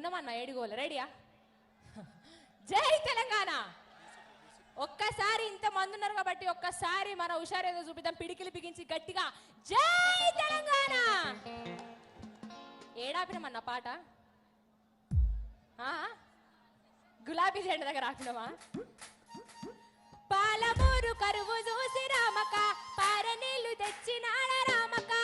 ఉన్నామన్నా ఏడుగోలు. రెడీయా జై తెలంగాణ! ఒక్కసారి ఇంత మంది ఉన్నారు కాబట్టి ఒక్కసారి మన హుషారేదో చూపిద్దాం. పిడికిలు బిగించి గట్టిగా జై తెలంగాణ! ఏడాపినమన్న పాట? గులాబీ జెండ దగ్గర ఆపినమా? పాలమూరు కరువు చూసి రామక పారనీళ్ళు తెచ్చినాడ రామకా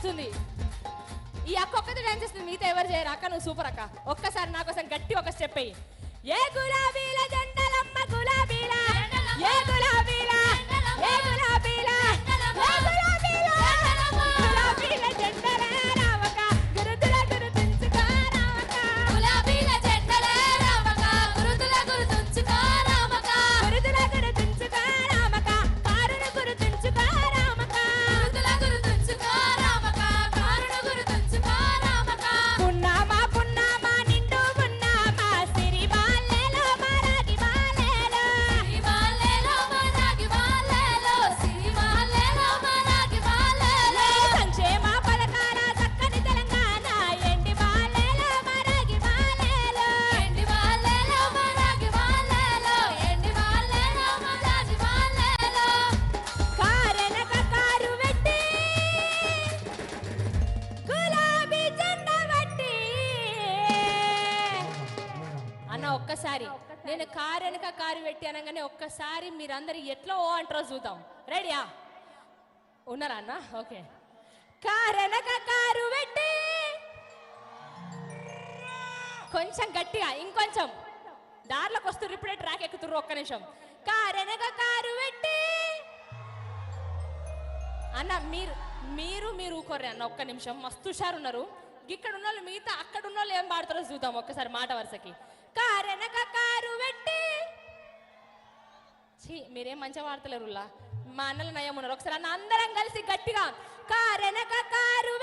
చేస్తుంది ఈ అక్క ఒక్కతో డాన్స్ చేస్తుంది. మిగతా ఎవరు చేయరు? అక్క నువ్వు సూపర్ అక్క. ఒక్కసారి నా కోసం గట్టి ఒక స్టెప్ అయ్యి ఏ గులాబీల జెండలమ్మ గులాబీల. ఏ గులాబీ ఒక్కసారి. నేను కారు వెనక కారు పెట్టి అనగానే ఒక్కసారి మీరందరూ ఎట్లా ఓ అంటారో చూద్దాం. రెడీయా ఉన్నారా అన్న? ఓకే. కారెనక కారు పెట్టి. కొంచెం గట్టిగా ఇంకొంచెం. దారిలోకి వస్తున్నారు ఇప్పుడే ట్రాక్ ఎక్కుతుర్రు ఒక్క నిమిషం. కారెనక వెనక కారు పెట్టి. అన్న మీరు మీరు మీరు ఊకోర్రే అన్న ఒక్క నిమిషం. మస్తు హుషారు ఉన్నారు ఇక్కడ ఉన్న వాళ్ళు మిగతా అక్కడ ఉన్న వాళ్ళు ఏం పాడతారో చూద్దాం ఒక్కసారి మాట వరుసకి. కారెనక కారు పెట్టి ఛీ మీరేం మంచిగా వాడతలేరులా మా అన్నలు నయం ఉన్నారు ఒకసారి అన్న అందరం కలిసి గట్టిగా కారెనక కారు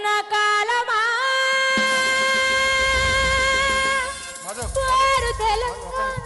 నడుస్తున్న కాలమా? వారు తెలంగాణ